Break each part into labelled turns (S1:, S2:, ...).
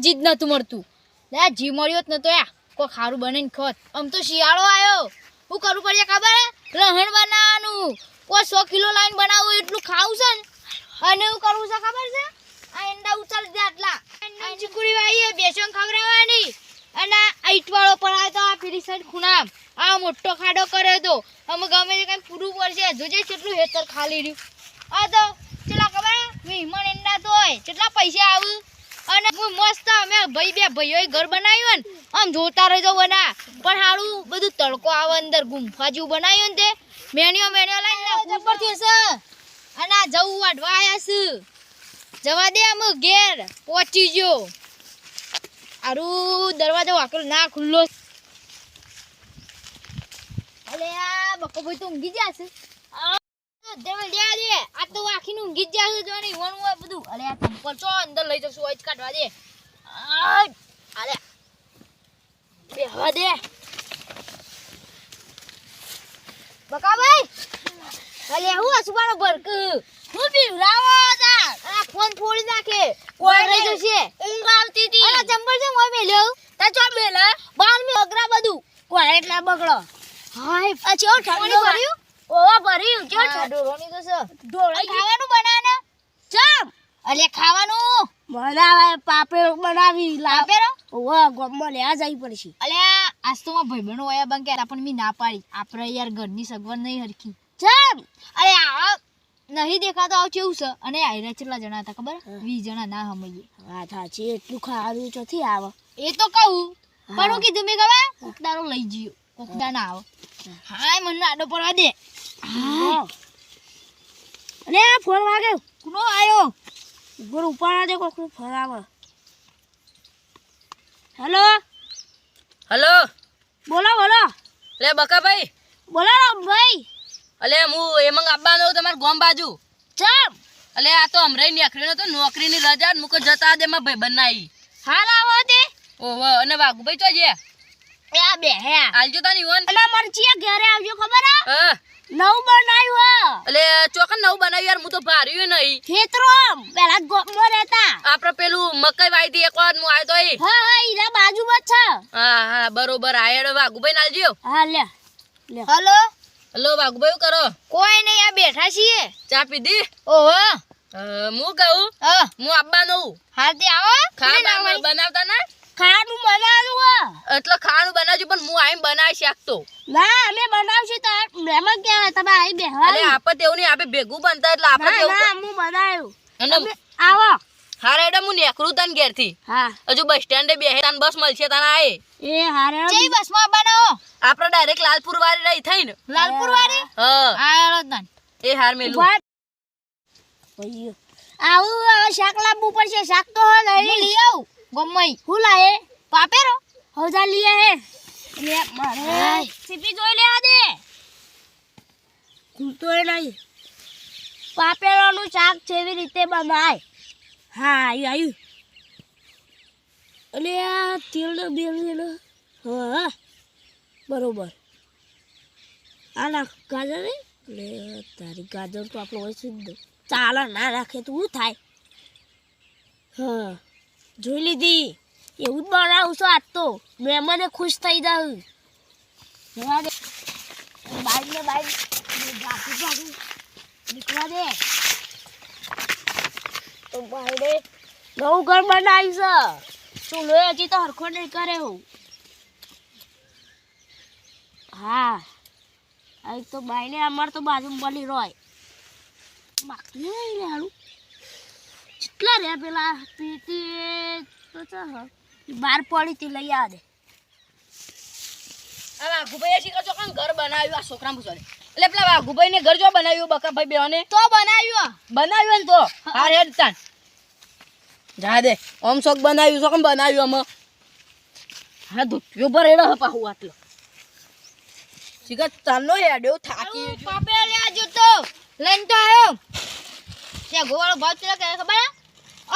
S1: પણ જી નતું મળતું. લે, જી મળ્યો જ નતો યા. કોઈ ખારું બનાવીને ખોત. આમ તો શિયાળો આવ્યો હું કરવું પડશે ખબર? હે લહણ બનાવવાનું. કોઈ સો કિલો લાઈન બનાવવું એટલું ખાવું છે ને? અને એવું કરવું છે ખબર છે? આ એંડા ઉચાલ દે આટલા. ચીકુડી વાળી બેસન ખવડાવવાની. અને આ ઈટવાળો પણ આ તો આ સાઈડ ખૂણામ. આ મોટો ખાડો કર્યો તો અમે ગમે તે કઈ પૂરું પડશે. જોજે કેટલું હેતર ખાલી રહ્યું. આ તો, ચેલા ખબર? મહેમાન એંડા તો હોય. કેટલા પૈસા આવું? અને હું મસ્ત અમે ભાઈ બે ભાઈઓએ ઘર બનાવ્યું ને આમ જોતા રહેજો બના પણ સારું બધું તડકો આવે અંદર ગુંફા જેવું બનાવ્યું ને તે. મેણ્યો મેણ્યો લઈને ઉપરથી છે. અને આ જવું વાઢવા આવ્યા છે. જવા દે અમે ઘેર પહોંચી ગયો. આરું દરવાજો વાકેલો ના ખુલ્લો. અલે આ બકો ભાઈ તો ઊંઘી જશે દેવલ દે. આ તો આખીનું ઊંઘી જ જશે જો નહીં વણું હોય બધું. અલે આ ચંપલ ચો અંદર લઈ જશું કાઢવા દે. આ, બે હવા દે. બકાભાઈ. અલે હું અસુબાનો ભરક હું બીવરાવો તા આ ફોન ફોડી નાખે. કોઈ રહી જશે. ઊંઘ આવતી હતી. અરે છે મોય મેલ્યો. તા ચો મેલે બાર મે બધું. કોઈ એટલા બગડો? હાય પછી ઠંડો ઓવા તો છે. ઢોરો ખાવાનું બનાને? ચમ. અલે ખાવાનું?
S2: બનાવે પાપેરો બનાવી
S1: પાપેરો?
S2: ઓવા ગોમમાં લેવા જવી પડશે.
S1: અલે આજ તો માં ભાઈબંધો આયા બંકે પણ મી ના પાડી. આપણે યાર ઘરની સગવડ નહીં હરખી.
S2: ચમ.
S1: અરે આ નહીં દેખાતો આવ કેવું છે? અને આયરા કેટલા જણા હતા ખબર?
S2: હા.
S1: વીસ જણા ના સમજીએ
S2: હા સાચી એટલું ખાવાનું ચોથી આવે.
S1: એ તો કહું પણ હું કીધું મેં ખબર કોકદારો લઈ જયો કોકદા ના આવો. હાય મને આડો પડવા દે.
S2: આ ફોન વાગે.
S1: કુનો આયો?
S2: ઉપર ઉપાડા દે કોક ફોન આવે. હેલો?
S3: હલો?
S2: બોલો બોલો.
S3: લે બકાભાઈ.
S2: બોલો ભાઈ
S3: અલે હું એમંગ આવવાનો તમાર ગોમ બાજુ.
S2: ચમ.
S3: અલે આ તો હમણાં નીકળ્યો તો નોકરીની રજા મૂકો જતા દે માં ભાઈ બનાવી
S2: હાલ આવો તે
S3: ઓહો અને વાઘુભાઈ તો છે.
S2: એ આ બે હે
S3: આલજો તાની વન
S2: અને મરચી ઘરે આવજો ખબર હે? નવું બનાવ્યું હે.
S3: અલે ચોકન નવ બનાવ્યું યાર હું તો ભાર્યું નહીં.
S2: ખેતરો પેલા ગોમમાં રહેતા.
S3: આપણે પેલું મકઈ વાઈ દી એક વાર હું આવ્યો તો.
S2: હા હા ઈરા બાજુમાં છે.
S3: હા હા બરોબર. આયડ વાઘુભાઈ નાલજો આલજો.
S2: હા લે લે.
S1: હલો?
S3: હલો વાઘુભાઈ શું કરો?
S1: કોઈ નહીં આ બેઠા છીએ.
S3: ચા પીધી
S1: ઓહો.
S3: હું કહું
S1: હા.
S3: હું આવવાનો
S1: હા તે આવો.
S3: ખાવા બનાવતા ના?
S2: ખાવાનું બનાવ્યું હો.
S3: એટલે ખાવાનું બનાવજો પણ હું આઈ બનાવી શકતો
S2: ના અમે બનાવશું તો મહેમાન કે તમે આઈ બેહવા
S3: અરે આપણે તેવું નહીં આપે ભેગું બનતા એટલે આપણે
S2: ના
S3: તેવું
S2: ના હું બનાવ્યું
S3: અને
S2: આવો.
S3: હારે એડે હું નેકરું તન ઘેરથી
S2: હા.
S3: હજુ બસ સ્ટેન્ડે બેહે તન બસ મળશે તને આય.
S2: એ હારે
S1: જઈ બસમાં બનાવો?
S3: આપણે ડાયરેક્ટ લાલપુર વાળી રહી થઈ ને.
S1: લાલપુર વાળી
S3: હ
S1: આયો તન
S3: એ હાર મેલું.
S2: આવું શાક લાવવું પડશે શાક તો હો લઈ
S1: લઈ આવું. ગમઈ
S2: હું? લાયે
S1: પાપેરો
S2: હવજા લીએ હે. લે મારે. સીપી જોઈ લેવા દે ખુલતોય નહીં. પાપેરોનું શાક જેવી રીતે બનાય. હા આવ્યું આવ્યું અને આ તેલ બેલ હા બરોબર. આ નાખ ગાજર લે તારી ગાજર તો આપણો હોય શુદ્ધ ચાલે ના રાખે તો શું થાય? હા. જોઈ લીધી. એવું જ બનાવું છું આજ તો. મહેમાને ખુશ થઈ જાઉં. જવા દે. ને બાઈક તો ભાઈ નવું ઘર બનાવ્યું છે. ચૂલો હજી તો હરખો નહીં કરે હું. હા. આ તો બાઈને, અમાર તો બાજુમાં બની રોય. બાકી નહીં લે હારું. કેટલા રે પેલા પીટી બાર પડી તી લઈ આવે
S3: આ વાઘુભાઈ છો ચોકન ઘર બનાવ્યું? આ છોકરા પૂછો એટલે પેલા વાઘુભાઈ ને ઘર જો બનાવ્યું બકાભાઈ બેને?
S1: તો બનાવ્યું
S3: બનાવ્યું ને તો. હાર હેડ તાન. જા દે. ઓમ શોક બનાવ્યું શોકમ બનાવ્યું અમે હા ધૂપિયો પર એડો પાહું આટલો. શીખર તાનો હેડ્યો થાકી
S1: પાપે લે આજો તો લઈને તો આવ્યો ત્યાં ગોવાળો ભાવ કેટલા કહે ખબર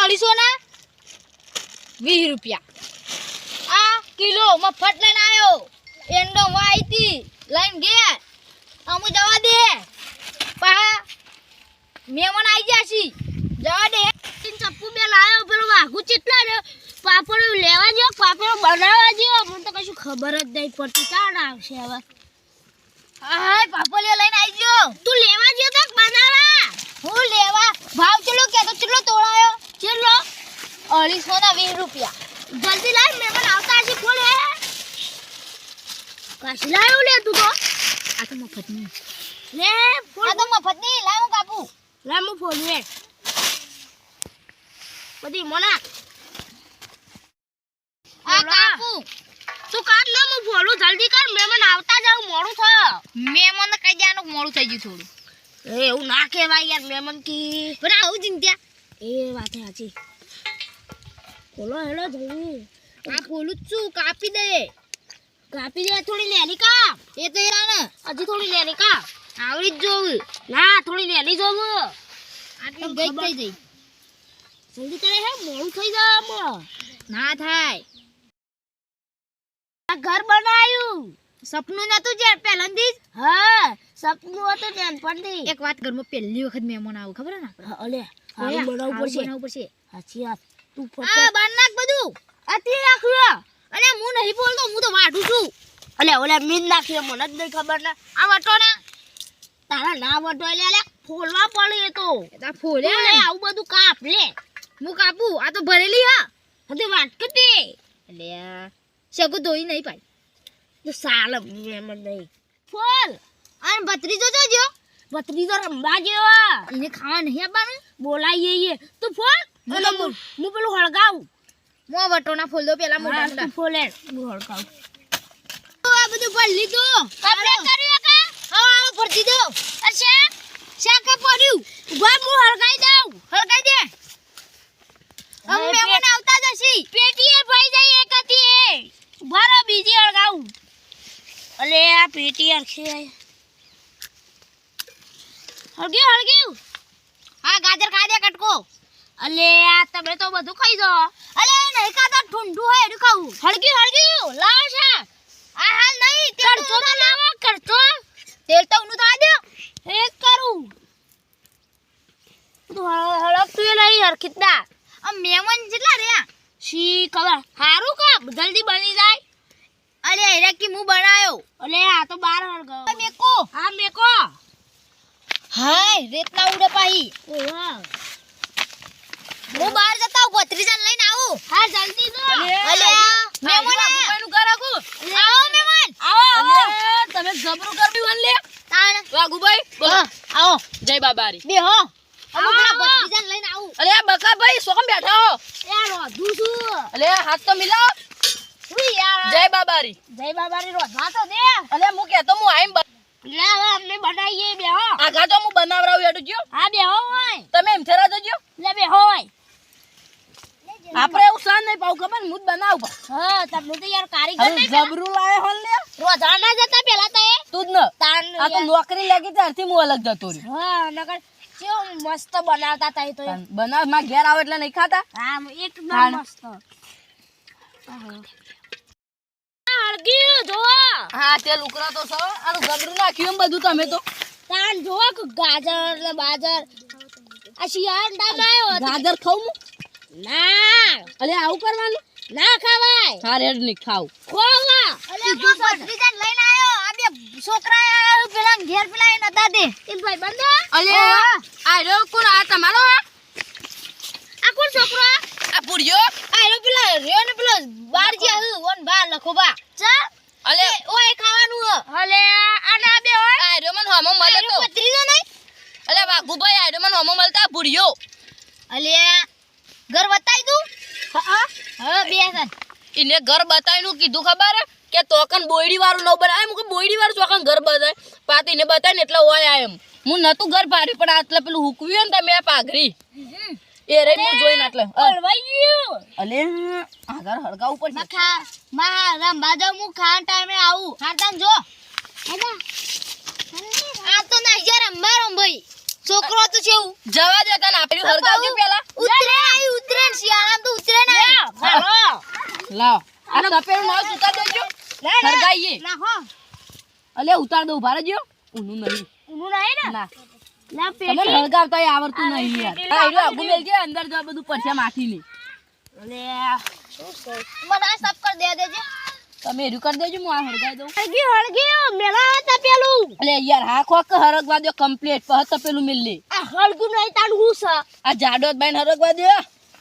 S1: અઢીસો ના વીસ રૂપિયા. આ કિલો મફત લઈને આવ્યો એંડો વાઈતી લઈને ગયા અમુ જવા દે. પા મહેમાન આવી ગયા છી. જવા દે.
S2: ચપ્પુ બે લાયો, પેલો વાઘુ ચેટલા રહ્યો? પાપડ લેવા જેવો પાપડ બનાવવા જેવો મને તો કશું ખબર જ નહીં પડતી. ચાણ આવશે હવે.
S1: હા પાપડ લઈને આવી ગયો
S2: તું લેવા જેવો તો બનાવવા.
S1: હું લેવા? ભાવ ચલો કે તો ચલો તોડાયો?
S2: ચલો?
S1: અઢીસો ના વીસ રૂપિયા.
S2: જલ્દી લાય મહેમાન આવતા હશે કોણ હે? કાશી લાયો લે તું તો.
S1: આ તો મફત નહીં
S2: લે ફોન
S1: આ તો મફત નહીં લાવ હું કાપું.
S2: લે હું ફોન લે બધી મોના.
S1: આ કાપુ.
S2: તું કાઢ લો હું ફોલું જલ્દી કર મહેમાન આવતા જાવ મોડું થયો.
S1: મહેમાન કઈ જવાનું મોડું થઈ ગયું થોડું.
S2: એ એવું ના કહેવાય યાર મહેમાન કી
S1: પણ આવું ચિંત્યા
S2: એ વાત સાચી બોલો હેલો જલ્દી.
S1: આ ખોલું જ છું કાપી દે.
S2: કાપી દે થોડી નેની કાપ.
S1: એ તો યાર
S2: હજી થોડી નેની કાપ.
S1: આવડી જ જોવું.
S2: ના થોડી નેની જોવું.
S1: આટલી ગઈ થઈ જઈ
S2: જલ્દી કરે હે મોડું થઈ જાય
S1: ના થાય.
S2: ઘર બનાવ્યું
S1: સપનું નતું જે પહેલાથી જ?
S2: હા સપનું હતું નાનપણથી
S1: એક વાત ઘરમાં પહેલી વખત મહેમાન આવું ખબર ને?
S2: અલે હારું બનાવવું પડશે.
S1: બનાવવું પડશે.
S2: સાચી વાત. તું
S1: આ
S2: ફટ
S1: બાર નાખ બધું.
S2: અતી રાખ્યું
S1: અરે હું નહીં બોલતો હું તો વાઢું છું.
S2: અલે ઓલે મીન નાખ્યો મને જ નહીં ખબર ને.
S1: આ વટો ને.
S2: તારા ના વટો એટલે અલે ફોલવા પડે એ તો.
S1: આ ફોલે
S2: આવું બધું કાપ લે.
S1: હું કાપું? આ તો ભરેલી હા.
S2: હતે વાત કરતે
S1: એટલે શકું ધોઈ નહીં પાઈ
S2: તો સાલ એમ નહીં. ફોલ
S1: અને ભત્રીજો જોજો
S2: ભત્રીજો રમવા જેવા
S1: એને ખાવા નહીં આપવાનું?
S2: બોલાવીએ તું ફોલ
S1: હું
S2: પેલું હળગાવું?
S1: મો વટોના ફૂલ દો પેલા મોટા મોટા.
S2: ફોલે હું હળગાવું.
S1: આ બધું ભર લીધું.
S2: કમ્પ્લીટ કર્યું કે
S1: હા આવો ભરતી દો
S2: અચ્છા
S1: શાકા પડ્યું.
S2: ઊભા હું હળગાઈ દઉં.
S1: હળગાઈ દે. અમે મેમન આવતા જશી
S2: પેટીએ ભાઈ જાય એક હતી એ ભરો બીજી હળગાવું અલે આ પેટી હરખે હળગ્યું હળગ્યું.
S1: હા ગાજર ખાઈ દે કટકો.
S2: અલે આ તમે તો બધું ખાઈ દો
S1: અલે નહીં ખાતા ઠંડુ હોય એનું ખાવું.
S2: હળગ્યું હળગ્યું. લાવો છે
S1: આ હાલ નહીં
S2: કરતો તો લાવો કરતો
S1: તેલ તો ઉનું થવા દે.
S2: એક કરું. તું હળગતું એ નહીં હરખીતના
S1: આ મહેમાન જેટલા રહ્યા.
S2: શી ખબર? સારું કા જલ્દી બની જાય.
S1: અરે એરા કે હું બનાયો?
S2: અલે આ તો બાર હળગાવ
S1: મેકો.
S2: હા મેકો.
S1: હાય રેતના ઉડે પાહી.
S2: ઓવા
S1: હું. બહાર જતા હું ભત્રીજાને લઈને આવું.
S2: હા જલ્દી જો.
S1: અલે મહેમાન આયા.
S3: ઘર આખું.
S1: આવો મહેમાન
S2: આવો
S3: અલે, તમે જબરું કર્યું વન લે.
S1: તાણ.
S3: વાઘુભાઈ બોલો.
S1: આવો.
S3: જય બાબારી.
S1: બે હો. લઈને આવું.
S3: અલે બકા ભાઈ સોકમ બેઠા હો?
S2: એ રોધું છું.
S3: અલે હાથ તો મિલાવો. જય બાબારી.
S2: જય બાબારી રોધવા તો દે.
S3: અલે હું કહેતો હું આઈમ
S2: લે હવે અમને બનાવીએ બે હો.
S3: આગા તો હું બનાવરાવું હેડું જ્યો.
S2: હા બે હો હોય.
S3: તમે એમ થેરા જજો
S2: લે બે હોય.
S3: આપણે એવું સાન નહીં પાવું ખબર? હું જ બનાવું પણ.
S2: હા તમને તો યાર કારીગર નહીં.
S3: જબરું લાવે હોલ લે
S2: રોધવા ના જતા પેલા તો એ.
S3: તું જ ન.
S2: તાન
S3: આ તો નોકરી લાગી ત્યારથી હું અલગ જતો રહ્યો.
S2: હા નકર કેવું મસ્ત બનાવતા તા તો
S3: બનાવમાં ઘેર આવે એટલે નહીં ખાતા?
S2: હા એકદમ. મસ્ત.
S3: હા તે લુકરા તો છો. આનું જબરું નાખ્યું એમ બધું તમે તો.
S2: તાન જો ગાજર ને બાજર. આ શિયાળ ડામ આવ્યો
S3: ગાજર ખાવું
S2: ના.
S3: અલે આવું કરવાનું?
S2: ના ખવાય.
S3: હા રેડ નહીં ખાવું
S2: ખોવા.
S1: અલે ભત્રીજાને લઈને આયો આ બે છોકરા આયા પેલા ઘેર પેલા એ નતા દે.
S2: એ ભાઈ બંધો
S3: અલે આ રહ્યો કોણ? આ તમારો
S2: આ કોણ છોકરો
S3: આ પૂર્યો
S1: આ રો પેલા રહ્યો ને પેલો બાર જે હુ વન લખો બા
S2: ચા
S3: અલે
S1: ઓય ખાવાનું હ
S2: હલે બે હોય
S3: આ રહ્યો હોમો મળે તો.
S1: ભત્રીજો નહીં?
S3: અલે વાઘુભાઈ આ રહ્યો મને હોમો મળતા પૂર્યો
S1: અલે ઘર બતાવી દઉં
S2: હા
S1: હા. બે સન
S3: એને ઘર બતાવીને કીધું ખબર? કે તોકન બોયડી વાળું ન બનાય. મુકે બોયડી વાળું ચોકન ઘર બતાય. પાત બતાય ને એટલે હોય આય એમ. હું નતું ઘર ભાર્યું પણ આટલે પેલું હુકવ્યું ને તમે પાઘરી એ રે હું જોઈને
S2: ગયું.
S3: અલે ઘર હળગાવું પડશે.
S1: મખા મા જાઉં હું ખાન ટાઈમે આવું. તાન જો. આ તો ના યાર રંભા ભાઈ. છોકરો તો છે
S3: જવા દે તને આપણે હળગાવજો પેલા.
S1: ઉતરે આઈ ઉતરે શિયાળામાં તો ઉતરે ના
S2: મારો
S3: લાવ. આ તપેલું ન સુતા દેજો. હળગાઈએ
S1: ના હો.
S3: અલે ઉતાર દઉં ભારે જો ઉનું નહીં.
S2: ઉનું નહીં ને?
S3: ના. હળગાવતા આવડતું નહીં યાર. આગું અંદર જો બધું પડશે માથીની.
S2: લે.
S1: મને આ સાફ કરી દે દેજે.
S3: તમે એરું કરી દેજો હું આ હળગાવી દઉં.
S2: હળગી હળગી મેલા હતા પેલું.
S3: અલે યાર હા ખોક હરગવા દો કમ્પ્લીટ પછી તો પેલું મિલ
S2: આ હળગું નહીં તાન હું છે?
S3: આ જાડો જ હરગવા દે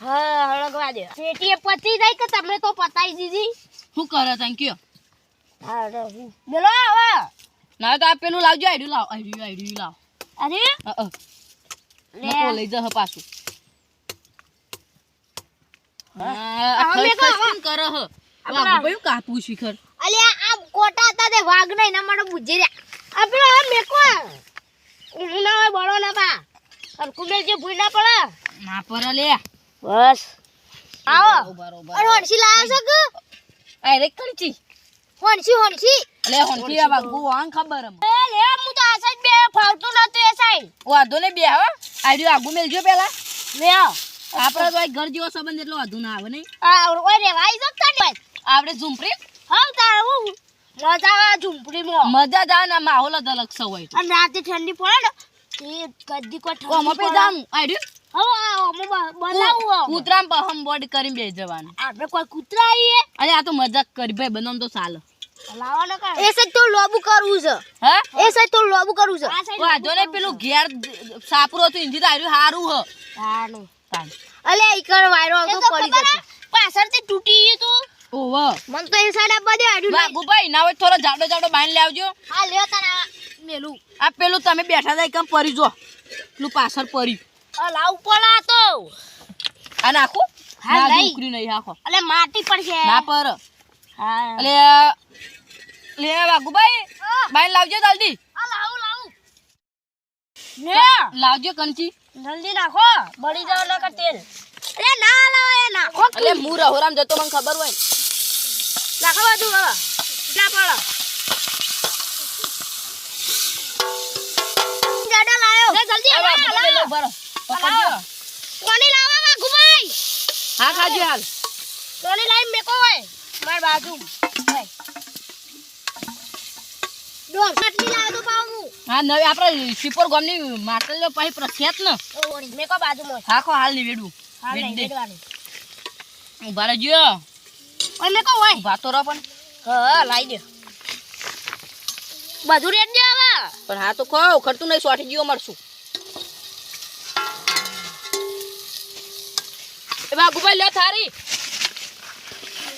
S2: હા હળગવા દે પેટીએ પતી જાય કે તમે તો પતાઈ દીધી?
S3: શું કરે થેન્ક યુ
S2: હા મેલો આવે.
S3: ના તો આ પેલું લાવજો આઈડું લાવ આઈડું આઈડું લાવ.
S2: અરે?
S3: અ, લઈ જા પાછું હા, આ
S2: આવા
S3: ખસ
S2: મેં
S3: ખસ
S2: કહો,
S3: કેમ કરે હ?
S2: આપણા-
S3: કાપું શિખર
S1: અલ્યા આ કોટા હતા તે વાઘ નહીં એના માટે બુજી રહ્યા.
S2: આ પેલો આ મેકો ના હોય બળો ના પા હરકું જે ભૂઈ ના પડે.
S3: ના પર લે.
S2: બસ. આવો.
S3: બરોબર
S1: હોણસી લાવ્યો છો કે?
S3: આ રે કંચી
S1: હોનસી હોનસી
S3: લે હોનકી આ વાગુ વાંગ ખબર હમ
S2: એ લે હું તો બે ફાવતું નતું એ સાઈડ
S3: વાંધો ને બે હો. આઈડું આગુ મેલજો પેલા.
S2: લે
S3: આપડે તો ઘર જેવો સંબંધ એટલો વધુ ના આવે નહીં?
S2: આ ઓય રે વાઈ જતા ને
S3: આપણે ઝુંપડી?
S2: હા તાર હું? મજા આવે ઝૂંપડીમાં.
S3: મજા જ આવે ને માહોલ જ અલગ સ હોય
S2: અને રાતે ઠંડી પડે ને એ કદી કો ઠંડી
S3: ઓમાં પે જામ આઈડું
S2: હવે આ ઓમો બોલાવું
S3: કૂતરામ પહમ બોર્ડ કરીને બે જવાનું.
S2: આપણે કોઈ કૂતરા આવીએ
S3: અરે આ તો મજાક કરી. ભાઈ બનમ તો ચાલે?
S1: એ સાઈડ તો લોબુ કરવું છે.
S3: હા?
S1: એ સાઈડ તો લોબુ કરવું છે.
S2: આ
S3: વાંધો ને પેલું ઘેર સાપરો તો આર્યું હારું હ.
S2: હાનું.
S1: અલ્યા અલે કર વાયરો આવતો પડી જતો?
S2: પાછળથી તૂટી ગયું તું.
S3: ઓવો
S1: મન તો એ સાઈડ આપવા દે આડું
S3: વાગુ ભાઈ ના હોય થોડો જાડો જાડો બાંધી લાવજો
S1: હા લ્યો તને મેલું.
S3: આ પેલું તમે બેઠા હતા કેમ પરી જો. પેલું પાછળ પરી.
S2: આ લાવ પડે આ તો.
S3: આ નાખું.
S2: હા,
S3: ના
S2: લઈ.
S3: છોકરી નહીં આખો
S2: અલે માટી પડશે
S3: ના પર.
S2: હા.
S3: અલે લે વાગુ ભાઈ બાંધ લાવજો જલ્દી.
S1: આ લાવું લાવું.
S2: ને
S3: લાવજો કંચી
S2: જલ્દી નાખો. બળી જાવ નકર તેલ. અરે ના લાવો એ નાખો
S3: અરે હું રહોરામ જતો મને ખબર હોય
S2: નાખો બધું હવે. ના પડે.
S1: જાડા લાયો.
S2: જલ્દી
S3: વાગુ ભરો. પકડજો.
S2: કોની લાવવા વાગુ
S3: હા ખાજો હાલ.
S2: કોની લાઈ મેકો હોય? માર બાજુ
S1: દોઢ આટલી લાવ્યો તો પાવ હું
S3: નવી આપણે સિપોર ગામની માટલીઓ પછી પ્રખ્યાત ને.
S2: મેકો બાજુમાં?
S3: હાખો હાલની વેડું. ઊભા રહેજો.
S2: ઓય મેકો હોય?
S3: ઊભા રહો પણ.
S2: હા લાવી દે. બધું રેડ દે
S3: પણ હા તો ખો ખરતું નહીં સોઠી જીવો મળશું એ બાગુભાઈ લે થારી.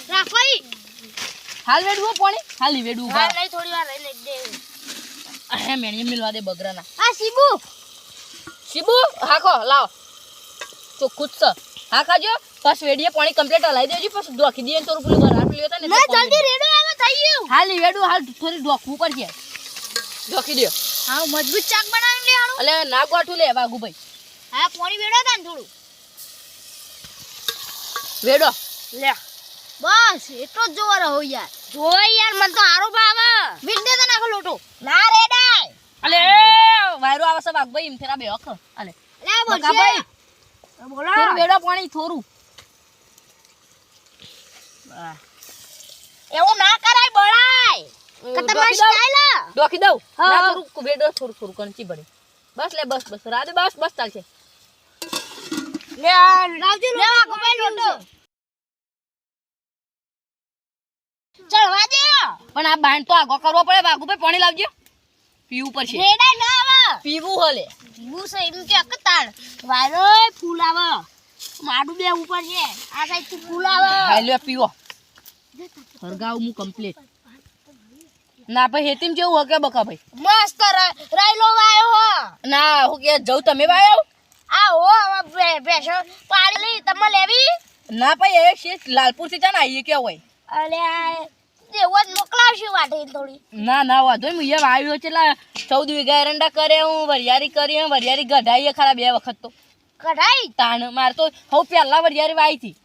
S1: રાખો ઈ
S3: હાલ વેડવું પાણી? હાલી વેડવું હાલ
S2: લઈ થોડી વાર લઈ દે.
S3: હે મેણી મિલવા દે બગરાના.
S1: આ સીબુ
S3: શિબુ હાખો લાવ. તો કુછ હા ખાજો. બસ વેડીએ પાણી કમ્પ્લીટ હલાઈ દેજો. બસ ડોકી દઈએ તો પેલું બરાબર પેલું હતા ને.
S1: ના જલ્દી રેડો આવે થઈ ગયું.
S3: હાલી વેડું હાલ થોડી ડોકવું પડશે. ડોકી દે
S1: હા મજબૂત ચાક બનાવી લે હારું
S3: એટલે ના ગોઠું લે બાગુભાઈ
S1: હા પાણી વેડો તા ને થોડું.
S3: વેડો.
S2: લે.
S1: બસ એટલો જ જોવા રહો યાર.
S2: જોય યાર મને તો હારો ભાવે.
S1: વીટ તો નાખો લોટો.
S2: ના રેડાય
S3: અલે વાયરો આવે છે ભાઈ એમ ફેરા બે અખ અલે
S1: અલે બોલ
S3: ભાઈ.
S2: બોલો.
S3: થોડું બેડો પાણી થોરું
S2: એવું ના કરાય બળાય.
S1: તમારી
S3: ડોકી
S1: સ્ટાઈલ
S3: ડોકી દઉં. ના થોડું થોડું થોડું કંચી ભરી બસ લે બસ બસ. રાધે બસ બસ ચાલશે.
S2: લે
S1: લાવજો
S2: લે
S1: લોટો
S2: વાગુ લોટો ચડવા દે.
S3: પણ આ બાંધ તો આગો કરવો પડે બાગુભાઈ પાણી લાવજો. પીવું પડશે.
S2: રેડા ના આવે.
S3: પીવું હલે.
S2: પીવું છે એમ કે અકતાળ. વાયરો ફૂલ આવે. માડું બે ઉપર છે આ સાઈડથી ફૂલ આવે.
S3: હાલ્યો પીવો. હરગાવ હું કમ્પ્લીટ ના ભાઈ હેતીમ જેવું હકે બકા ભાઈ.
S2: મસ્ત રાયલો વાયો હો.
S3: ના હું કે જવું તમે વાયો? આવ
S2: આ હો ભેંસો પાડી લઈ તમે લેવી?
S3: ના ભાઈ એ લાલપુરથી ચાને આવીએ કે હોય.
S2: આ જ મોકલાવશું વાટે થોડી.
S3: ના ના વાંધો હું અહીંયા આવ્યો છે ચૌદ વીઘા એરંડા કરે હું વરિયારી કરી હું વરિયારી ગઢાઈએ ખરા બે વખત તો.
S2: કઢાઈ
S3: તાણ મારે તો હું પહેલા વરિયારી વાઈ હતી.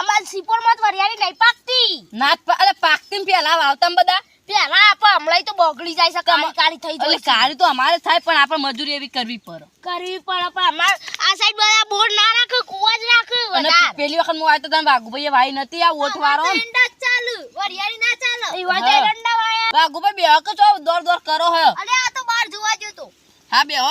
S2: અમાર સિપોરમાં વરિયાળી નહીં પાકતી.
S3: ના અરે પાકતી પહેલા વાવતા બધા.
S2: પેલા આપે હમણાં તો બગડી જાય છે કાળી કાળી થઈ જાય
S3: કાળી તો અમારે થાય પણ આપણે મજૂરી એવી કરવી પડે.
S2: કરવી પડે પણ અમાર આ સાઈડ બધા બોર ના રાખે કુવા જ રાખે
S3: અને પેલી વખત હું આવ્યો તો તમે વાઘુભાઈ વાઈ નથી આ ઓઠ વાળો
S1: ચાલુ વરિયાળી ના ચાલે.
S2: ઈ વાજે રંડા વાયા
S3: વાઘુભાઈ બે છો દોર દોડ કરો હે.
S1: અરે આ તો બહાર જોવા ગયો તો.
S3: હા બે હો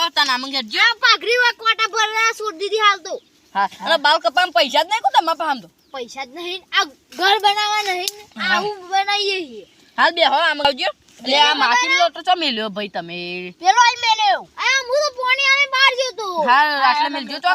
S3: ઘેર જો.
S1: પાઘરી હોય કોટા ભરેલા છોડ દીધી હાલ તો.
S3: હા અને બાલ કપામાં પૈસા જ નહીં કો તમારા પાસે આમ તો.
S1: પૈસા જ નહીં આ ઘર બનાવવા નહીં આવું બનાવીએ છીએ.
S3: હાલ બે હો આમ આવજો. એટલે આ માસીમ લોટો ચો મેલ્યો ભાઈ તમે.
S2: પેલો આઈ મેલ્યો.
S1: આ હું તો પોણી આને બહાર જ્યો તો.
S3: હા આટલે મેલજો તો